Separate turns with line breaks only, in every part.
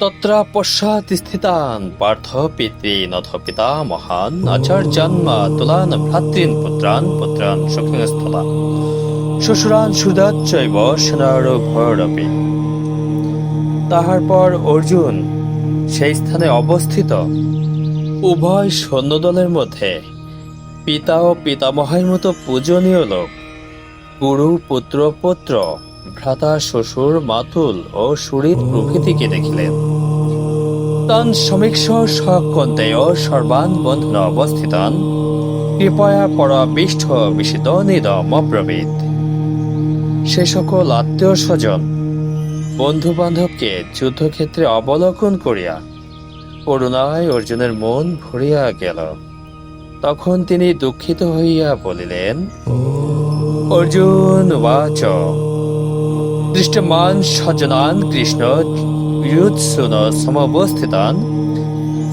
তত্রা পশ্চাৎ স্থিতান, পার্থ পিতৃ নথ পিতা মহান আচার্যান্ম তুলান ভ্রাতৃন পুত্রান পুত্রান সখিনস্থলা শ্বশুরান সুদাচ্চৈব সেনার ভয়রপি তাহার পর অর্জুন সেই স্থানে অবস্থিত। উভয় সৈন্যদলের মধ্যে পিতা ও পিতামহের মতো পূজনীয় লোক। গুরু, পুত্র পুত্র ভ্রাতা, শ্বশুর, মাতুল ও সুরিত প্রভৃতিকে দেখিলেন। তন সমীক্ষ সকন্তেয় সর্বান বন্ধন অবস্থিতান কৃপয়া পরাবিষ্ঠ বিশিত নিদম অব্রবীত সে সকল আত্মীয় স্বজন বন্ধু বান্ধবকে যুদ্ধক্ষেত্রে অবলোকন করিয়া করুণায় অর্জুনের মন ভরিয়া গেল। তখন তিনি দুঃখিত হইয়া বলিলেন, অর্জুন উবাচ দৃষ্টমান সজনান কৃষ্ণ বিরুৎসুন সমবস্থিতান।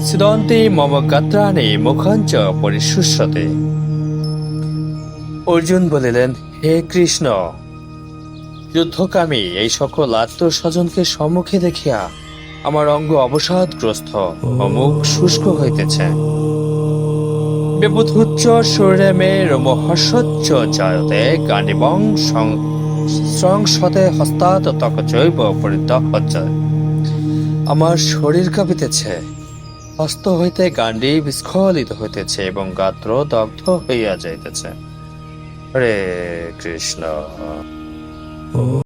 সিদন্তি মম গাত্রাণি মুখাঞ্চ পরিশুষ্যতে অর্জুন বলিলেন, হে কৃষ্ণ, যুদ্ধকামী এই সকল আত্মস্বজনকে সম্মুখে দেখিয়া আমার অঙ্গ অবসাদগ্রস্ত মুখ শুষ্ক হইতেছে। বিবুধুচ্চ শরীরে মে রোমহর্ষচ্চ জায়তে গান্ডিবং সংসদে হস্তাতক জৈব অজয় আমার শরীর কাঁপিতেছে। হস্ত হইতে গান্ডি বিস্খলিত হইতেছে এবং গাত্র দগ্ধ হইয়া যাইতেছে। হরে কৃষ্ণ।